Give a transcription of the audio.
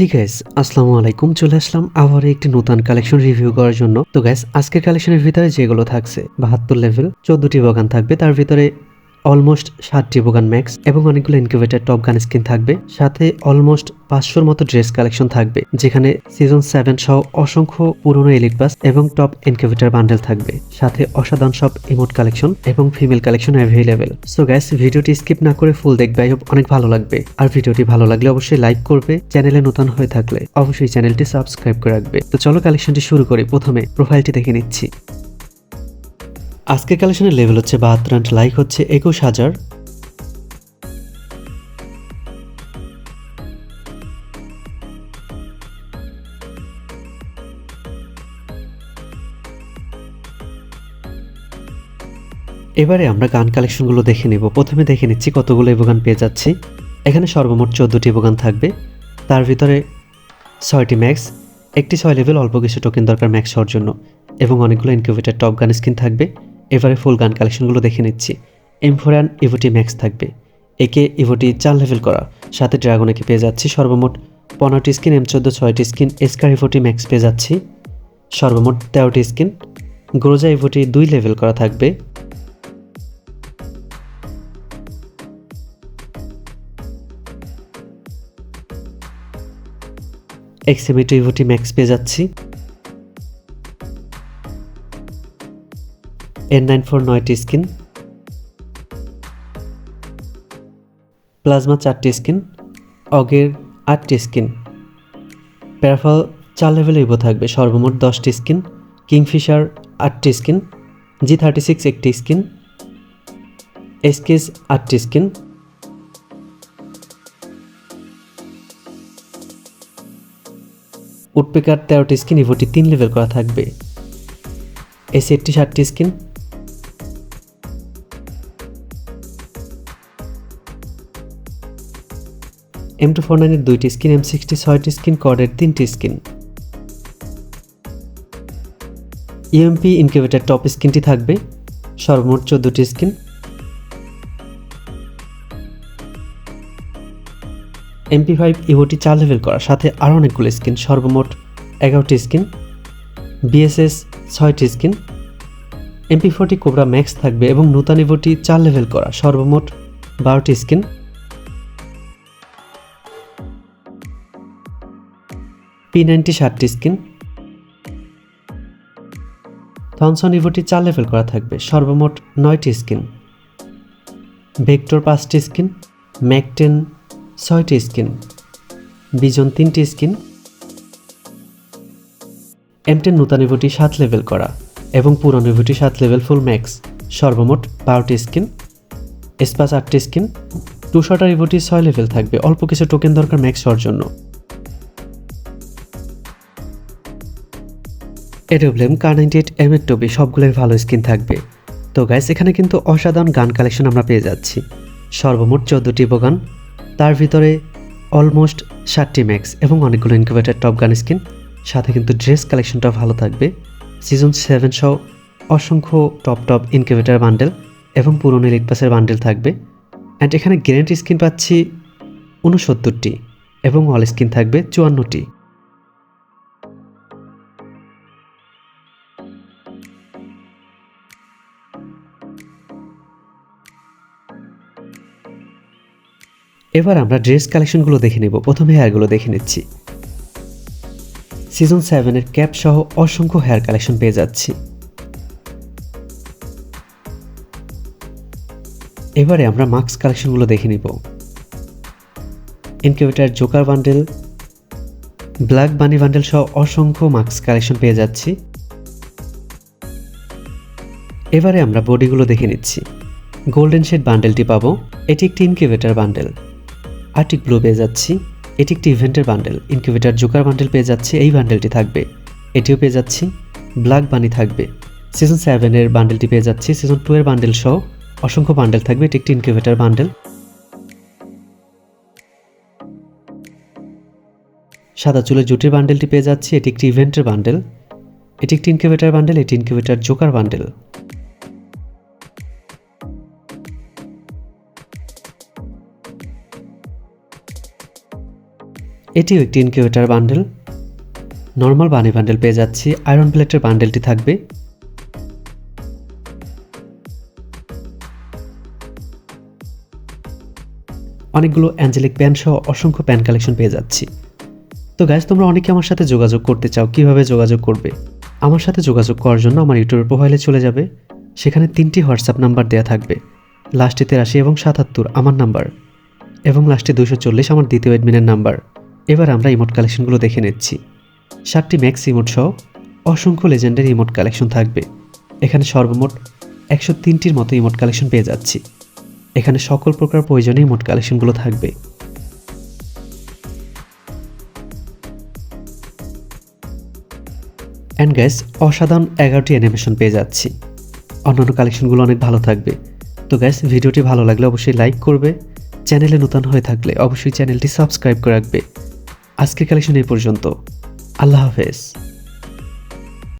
হেই gas আসসালামু আলাইকুম। চলে আসলাম আবার একটি নতুন কালেকশন রিভিউ করার জন্য। তো গ্যাস আজকের কালেকশনের ভিতরে যেগুলো থাকছে, বাহাত্তর লেভেল চোদ্দটি বাগান থাকবে। তার ভিতরে অলমোস্ট ষাটটি বোগান ম্যাক্স এবং অনেকগুলো ইনকিউবেটার টপ গান স্কিন থাকবে। সাথে অলমোস্ট পাঁচশোর মতো ড্রেস কালেকশন থাকবে, যেখানে সিজন সেভেন সহ অসংখ্য পুরনো এলিট পাস এবং টপ ইনকিউবেটার বান্ডেল থাকবে। সাথে অসাধারণ সব ইমোট কালেকশন এবং female collection available so guys ভিডিওটি স্কিপ না করে ফুল দেখবে আই হোপ অনেক ভালো লাগবে। আর ভিডিওটি ভালো লাগলে অবশ্যই লাইক করবে চ্যানেলে নতুন হয়ে থাকলে অবশ্যই চ্যানেলটি সাবস্ক্রাইব করে রাখবে। তো চলো কালেকশনটি শুরু করি, প্রথমে প্রোফাইলটি দেখে নিচ্ছি। আজকের কালেকশনের লেভেল হচ্ছে বাহাত্তর অ্যান্ড লাইক হচ্ছে একুশ হাজার। এবারে আমরা গান কালেকশনগুলো দেখে নেব। প্রথমে দেখে নিচ্ছি কতগুলো গান পেয়ে যাচ্ছি। এখানে সর্বমোট চোদ্দোটি গান থাকবে। তার ভিতরে ছয়টি ম্যাক্স একটি ছয় লেভেল অল্প কিছু টোকেন দরকার ম্যাক্স হওয়ার জন্য এবং অনেকগুলো ইনকিউবেটার টপ গান স্কিন থাকবে। এবারে ফুল গান কালেকশনগুলো দেখে নিচ্ছি। এম ফোর অ্যান্ড ইভোটি ম্যাক্স থাকবে। একে ইভোটি চার লেভেল করা সাথে ড্রাগন একে পেয়ে যাচ্ছি সর্বমোট পনেরোটি স্কিন এম চোদ্দ ছয়টি স্কিন এসকার ইভোটি ম্যাক্স পেয়ে যাচ্ছি সর্বমোট তেরোটি স্কিন গ্রোজা ইভোটি দুই লেভেল করা থাকবে। এক্সিমিটো ইভোটি ম্যাক্স পেয়ে যাচ্ছি। এন নাইন ফোর নয়টি স্কিন প্লাজমা চারটি স্কিন অগের আটটি স্কিন প্যারাফল চার লেভেল ইভো থাকবে, সর্বমোট দশটি স্কিন কিংফিশার আটটি স্কিন জি থার্টি সিক্স একটি স্কিন এসকেস আটটি স্কিন উডপেকার তেরোটি স্কিন ইভোটি তিন লেভেল করা থাকবে এই সেটটি ষাটটি স্কিন এম টু ফোর নাইনের দুইটি স্কিন এম সিক্সটি ছয়টি স্কিন কর্ডের তিনটি স্কিন। ইএমপি ইনকিউবেটার টপ স্কিনটি থাকবে, সর্বমোট চোদ্দোটি স্কিন। এমপি ফাইভ ইভোটি চার লেভেল করা সাথে আরও অনেকগুলো স্কিন, সর্বমোট এগারোটি স্কিন। বিএসএস ছয়টি skin. MP forty cobra max থাকবে এবং নূতন ইভোটি চার লেভেল করা, সর্বমোট বারোটি স্কিন। পি নাইনটি ষাটটি স্কিন থনসন ইভোটি চার লেভেল করা থাকবে, সর্বমোট নয়টি স্কিন ভেক্টর পাঁচটি স্কিন ম্যাকটেন ছয়টি স্কিন বিজন তিনটি স্কিন এমটেন নূতন ইভোটি সাত লেভেল করা এবং পুরানো ইভোটি সাত লেভেল ফুল ম্যাক্স সর্বমোট বারোটি স্কিন এসপাস আটটি স্কিন টু শটার ইভোটি ছয় লেভেল থাকবে, অল্প কিছু টোকেন দরকার ম্যাক্স হওয়ার জন্য। AWM Kar ninety eight M এর টবি সবগুলোই ভালো স্কিন থাকবে। তো গাইস এখানে কিন্তু অসাধারণ গান কালেকশন আমরা পেয়ে যাচ্ছি। সর্বমোট চোদ্দোটি বোগান তার ভিতরে অলমোস্ট ষাটটি ম্যাক্স এবং অনেকগুলো ইনকিউবেটার টপ গান স্কিন সাথে কিন্তু ড্রেস কালেকশনটা ভালো থাকবে। সিজন সেভেন সহ অসংখ্য টপ টপ ইনকিউবেটার বান্ডেল এবং পুরনো ইলেক পাসের বান্ডেল থাকবে। অ্যান্ড এখানে গ্যারেন্টি স্কিন পাচ্ছি উনসত্তরটি এবং অল স্কিন থাকবে চুয়ান্নটি। এবার আমরা ড্রেস কালেকশনগুলো দেখে নেব। প্রথমে হেয়ারগুলো দেখে নিচ্ছি। সিজন সেভেনের ক্যাপ সহ অসংখ্য হেয়ার কালেকশন পেয়ে যাচ্ছি। এবারে আমরা মাস্ক কালেকশনগুলো দেখে নিব। Incubator joker bundle black bunny bundle সহ অসংখ্য মাস্ক কালেকশন পেয়ে যাচ্ছি। এবারে আমরা বডিগুলো দেখে নিচ্ছি। গোল্ডেন শেড বান্ডেলটি পাবো। এটি একটি ইনকিউবেটার বান্ডেল আর্টিক ব্লু পেয়ে যাচ্ছি। এটি একটি ইভেন্টের বান্ডেল। ইনকিউবেটার জোকার বান্ডেল পেয়ে যাচ্ছি। এই বান্ডেলটি থাকবে। এটিও পেয়ে যাচ্ছি। ব্ল্যাক বানি থাকবে। সিজন সেভেনের বান্ডেলটি পেয়ে যাচ্ছি। সিজন টু এর বান্ডেল সহ অসংখ্য বান্ডেল থাকবে। এটি একটি ইনকিউবেটার বান্ডেল। সাদা চুলের জুটির বান্ডেলটি পেয়ে যাচ্ছি। এটি একটি ইভেন্টের বান্ডেল। এটি একটি ইনকিউবেটার বান্ডেল। এটি ইনকিউবেটার জোকার বান্ডেল। এটিও একটি incubator bundle normal bunny bundle পেয়ে যাচ্ছি। আয়রন প্লেটের বান্ডেলটি থাকবে। অনেকগুলো অ্যাঞ্জেলিক প্যান সহ অসংখ্য প্যান কালেকশন পেয়ে যাচ্ছি। তো গ্যাস তোমরা অনেকে আমার সাথে যোগাযোগ করতে চাও, কীভাবে যোগাযোগ করবে? আমার সাথে যোগাযোগ করার জন্য আমার ইউটিউবের প্রোফাইলে চলে যাবে। সেখানে তিনটি হোয়াটসঅ্যাপ নাম্বার দেওয়া থাকবে। লাস্টে তেরাশি এবং সাতাত্তর, আমার নাম্বার এবং লাস্টে দুশো চল্লিশ, আমার দ্বিতীয় অ্যাডমিনের নাম্বার এবার আমরা ইমোট কালেকশনগুলো দেখে নিচ্ছি। সাতটি ম্যাক্স ইমোট সহ অসংখ্য লেজেন্ডের ইমোট কালেকশন থাকবে। এখানে সর্বমোট একশো তিনটির মতো ইমোট কালেকশন পেয়ে যাচ্ছি। এখানে সকল প্রকার প্রয়োজনীয় ইমোট কালেকশনগুলো থাকবে। অ্যান্ড গ্যাস অসাধারণ এগারোটি অ্যানিমেশন পেয়ে যাচ্ছি। অন্যান্য কালেকশনগুলো অনেক ভালো থাকবে। তো গ্যাস ভিডিওটি ভালো লাগলে অবশ্যই লাইক করবে। চ্যানেলে নতুন হয়ে থাকলে অবশ্যই চ্যানেলটি সাবস্ক্রাইব করে রাখবে। আজকের কালেকশন এই পর্যন্ত। আল্লাহ হাফেজ।